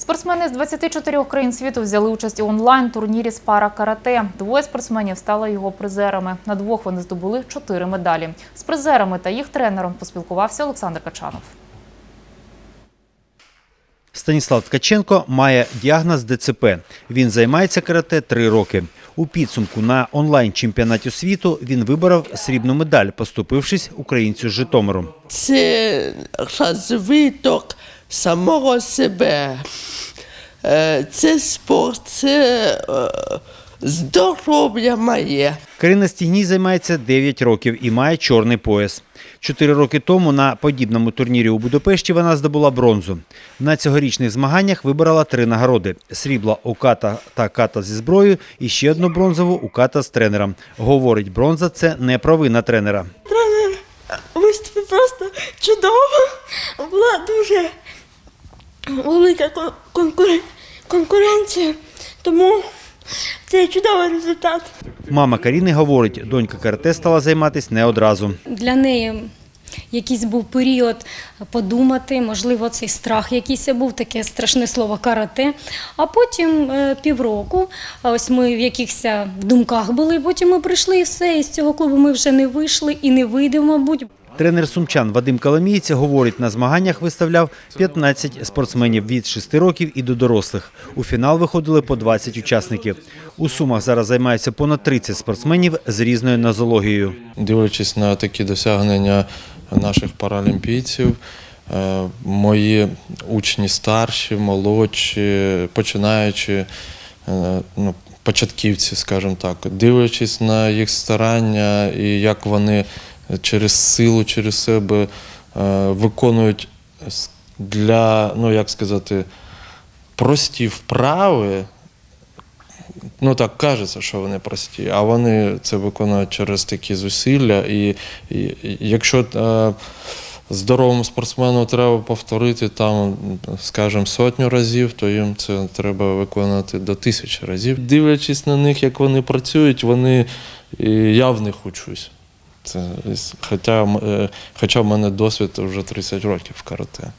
Спортсмени з 24 країн світу взяли участь у онлайн-турнірі з пара карате. Двоє спортсменів стали його призерами. На двох вони здобули чотири медалі. З призерами та їх тренером поспілкувався Олександр Качанов. Станіслав Ткаченко має діагноз ДЦП. Він займається карате три роки. У підсумку на онлайн-чемпіонаті світу він виборов срібну медаль, поступившись українцю з Житомиру. це розвиток самого себе. Е, Це спорт, це е, здоров'я моє. Карина Стігній займається 9 років і має чорний пояс. Чотири роки тому на подібному турнірі у Будапешті вона здобула бронзу. На цьогорічних змаганнях вибрала три нагороди: срібла у ката та ката зі зброєю і ще одну бронзову у ката з тренером. Говорить, бронза це не провина тренера. Тренер виступив просто чудово. Була дуже велика конкуренція, тому це чудовий результат. Мама Каріни говорить, донька карате стала займатися не одразу. для неї якийсь був період подумати, можливо, цей страх якийсь був, таке страшне слово карате. А потім е, півроку, ось ми в якихось думках були, потім ми прийшли і все, і з цього клубу ми вже не вийшли і не вийдемо, мабуть. Тренер сумчан Вадим Каламієць говорить, на змаганнях виставляв 15 спортсменів від 6 років і до дорослих. У фінал виходили по 20 учасників. У Сумах зараз займаються понад 30 спортсменів з різною нозологією. Дивлячись на такі досягнення наших паралімпійців, е, мої учні старші, молодші, починаючи, е, ну, початківці, скажімо так, дивлячись на їх старання і як вони через силу, через себе е, виконують для, ну як сказати, прості вправи, ну так кажеться, що вони прості, а вони це виконують через такі зусилля. І, і, якщо е, здоровому спортсмену треба повторити там, скажімо, сотню разів, то їм це треба виконувати до тисячі разів. Дивлячись на них, як вони працюють, вони я в них учусь. Це, хоча, е, хоча в мене досвід вже 30 років в карате.